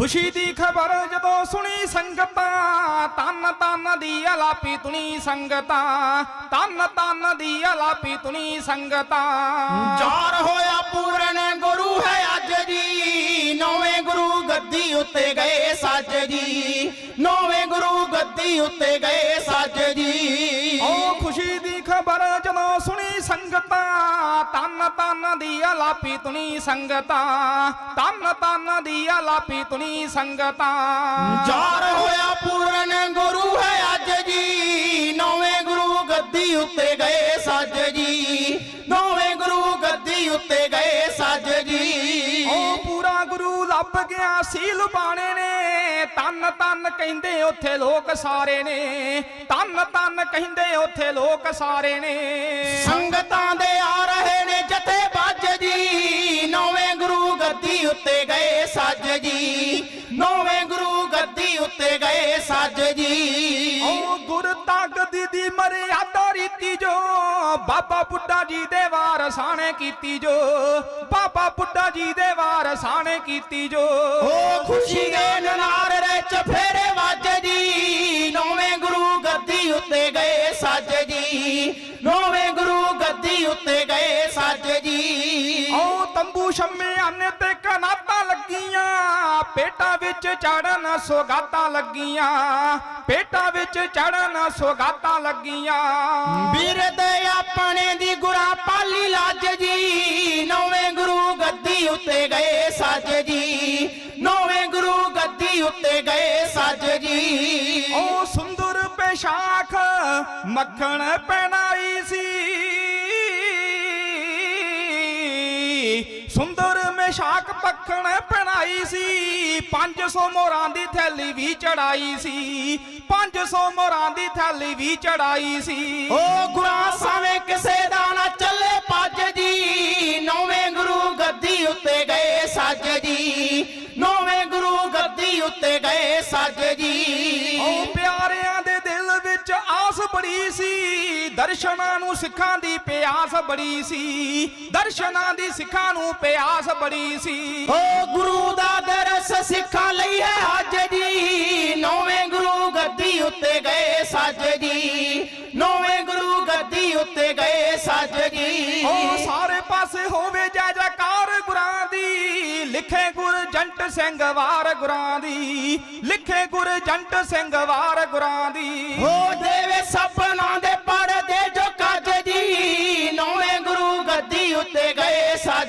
ਖੁਸ਼ੀ ਦੀ ਖਬਰ ਜਦੋਂ ਸੁਣੀ ਸੰਗਤਾਂ, ਤਨ ਤਨ ਦੀ ਅਲਾਪੀ ਤੁਣੀ ਸੰਗਤਾਂ, ਤਨ ਤਨ ਦੀ ਅਲਾਪੀ ਤੁਣੀ ਸੰਗਤਾਂ। ਚਾਰ ਹੋਇਆ ਪੂਰਨ ਗੁਰੂ ਹੈ ਅੱਜ ਜੀ ਨੌਵੇਂ ਗੁਰੂ ਗੱਦੀ ਉੱਤੇ ਗਏ ਸੱਜ ਜੀ। ਨੌਵੇਂ ਗੁਰੂ ਗੱਦੀ ਉੱਤੇ ਗਏ ਸੱਜ ਤਨ ਦੀ ਅਲਾਪੀ ਤੁਣੀ ਸੰਗਤਾਂ ਤਨ ਤਨ ਦੀ ਅਲਾਪੀ ਤੁਣੀ ਸੰਗਤਾਂ। ਚਾਰ ਹੋਇਆ ਪੂਰਨ ਗੁਰੂ ਹੈ ਅੱਜ ਜੀ ਨੌਵੇਂ ਗੁਰੂ ਗੱਦੀ ਉੱਤੇ ਗਏ ਸੱਜ ਜੀ। ਨੌਵੇਂ ਗੁਰੂ ਗੱਦੀ ਉੱਤੇ ਗਏ ਸੱਜ ਜੀ। ਓ ਪੂਰਾ ਗੁਰੂ ਲੱਭ ਗਿਆ ਸੀ ਲੁਬਾਣੇ ਨੇ। ਤਨ ਤਨ ਕਹਿੰਦੇ ਉੱਥੇ ਲੋਕ ਸਾਰੇ ਨੇ। ਤਨ ਤਨ ਕਹਿੰਦੇ ਉੱਥੇ ਲੋਕ ਸਾਰੇ ਨੇ। ਸੰਗਤਾਂ ਦੇ ਆ ਰਹੇ ਨੇ ਜਥੇ ਬੱਜ ਜੀ। ਨੌਵੇਂ ਗੁਰੂ ਗੱਦੀ ਉੱਤੇ ਗਏ ਸੱਜ ਜੀ। ਨੌਵੇਂ ਗੁਰੂ ਗੱਦੀ ਉੱਤੇ ਗਏ ਸੱਜ ਜੀ। ਓ ਗੁਰ ਤਾਗਦੀ ਦੀ ਮਰਿਆਦਾ ਰੀਤੀ ਜੋ। ਬਾਬਾ ਬੁੱਢਾ ਜੀ ਦੇ ਵਾਰਸਾਣੇ ਕੀਤੀ ਜੋ। ਬਾਬਾ ਬੁੱਢਾ ਜੀ ਦੇ ਵਾਰਸਾਣੇ ਕੀਤੀ ਜੋ। ਓ ਖੁਸ਼ੀ ਦੇ ਨਨਾਰ ਰੇ ਚਫੇਰੇ ਵੱਜ ਜੀ ਨੌਵੇਂ ਗੁਰੂ ਗੱਦੀ ਉੱਤੇ ਗਏ ਸੱਜ ਜੀ। ਨੌਵੇਂ ਗੁਰੂ ਗੱਦੀ ਉੱਤੇ ਗਏ ਸੱਜ ਜੀ। ਓ ਤੰਬੂ ਸ਼ਮਿਆਨੇ ਤੇ ਕਨਾਤਾਂ ਲੱਗੀਆਂ ਪੇਟਾਂ ਵਿੱਚ ਚੜਨ ਸੋਗਾਤਾਂ ਲੱਗੀਆਂ। ਪੇਟਾਂ ਵਿੱਚ ਚੜਨ ਸੋਗਾਤਾਂ ਲੱਗੀਆਂ। ਵੀਰ ਦੇ ਆਪਣੇ ਦੀ ਗੁਰਾਂ ਪਾਲੀ ਲੱਜ ਜੀ। ਨੌਵੇਂ ਗੁਰੂ ਗੱਦੀ ਉੱਤੇ ਗਏ ਸੱਜ ਜੀ। ਨੌਵੇਂ ਉੱਤੇ ਗਏ ਸੱਜ ਜੀ ਓ ਸੁੰਦਰ ਪੇਸ਼ਾਖ ਮੱਖਣ ਪਹਿਨਾਈ ਸੀ। ਸੁੰਦਰ ਮੇਸ਼ਾਕ ਪੱਖਣ ਪਹਿਨਾਈ ਸੀ। 500 ਮੋਹਰਾਂ ਦੀ ਥੈਲੀ ਵੀ ਚੜਾਈ ਸੀ। 500 ਮੋਹਰਾਂ ਦੀ ਥੈਲੀ ਵੀ ਚੜਾਈ ਸੀ। ਓ ਗੁਰਾਂ ਸੱਜ ਜੀ ਓ ਪਿਆਰਿਆਂ ਦੇ ਦਿਲ ਵਿੱਚ ਆਸ ਬੜੀ ਸੀ। ਦਰਸ਼ਨਾਂ ਨੂੰ ਸਿੱਖਾਂ ਦੀ ਪਿਆਸ ਬੜੀ ਸੀ। ਦਰਸ਼ਨਾਂ ਦੀ ਸਿੱਖਾਂ ਨੂੰ ਪਿਆਸ ਬੜੀ ਸੀ। ਓ ਗੁਰੂ ਦਾ ਦਰਸ ਸਿੱਖਾਂ ਲਈ ਹੈ ਅੱਜ ਜੀ ਨੌਵੇਂ ਗੁਰੂ ਗੱਦੀ ਉੱਤੇ ਗਏ ਸੱਜ ਜੀ ਨੌਵੇਂ ਗੁਰੂ ਗੱਦੀ ਉੱਤੇ ਗਏ ਸੱਜ ਜੀ ਓ ਸਾਰੇ ਪਾਸੇ ਹੋਵੇ ਲਿਖੇ ਗੁਰ ਜੰਟ ਸਿੰਘ ਵਾਰ ਗੁਰਾਂ ਦੀ, ਲਿਖੇ ਗੁਰ ਜੰਟ ਸਿੰਘ ਵਾਰ ਗੁਰਾਂ ਦੀ। ਹੋ ਦੇਵੇ ਸਪਨਾ ਦੇ ਪੜਦੇ ਜੋ ਕੱਜ ਜੀ ਨੌਵੇਂ ਗੁਰੂ ਗੱਦੀ ਉੱਤੇ ਗਏ ਸੱਜ